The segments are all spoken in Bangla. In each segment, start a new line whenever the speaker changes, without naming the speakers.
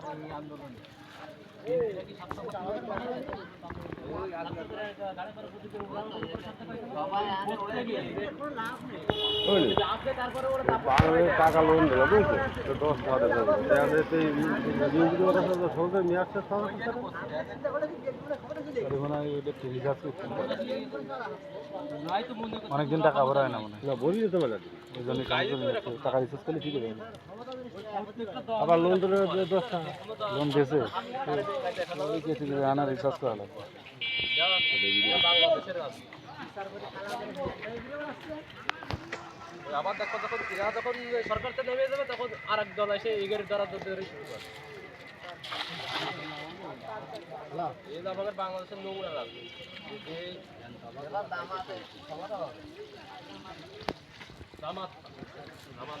বাংলাদেশ টাকা লোন দিল বুঝলি তো দশ হাজার শুনতে নিয়ে আসছে
অনেকদিন টাকা ভরা হয় না মনে হয়।
বলি তো মেলা
এই জন্য টাকা রিচার্জ করলে ঠিক যাবে
আবার লোন দিলে দশ টাকা।
লোন দিয়েছে? ওই আনা রিচার্জ করা লাগবে
যখন এরা যখন সরকার থেকে নেমে যাবে তখন আর দল এসে এগের দ্বারা ধরে এই আমাদের বাংলাদেশের জামাত জামাত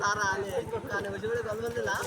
সারা আলে দোকানে বসে বসে গল্প লাভ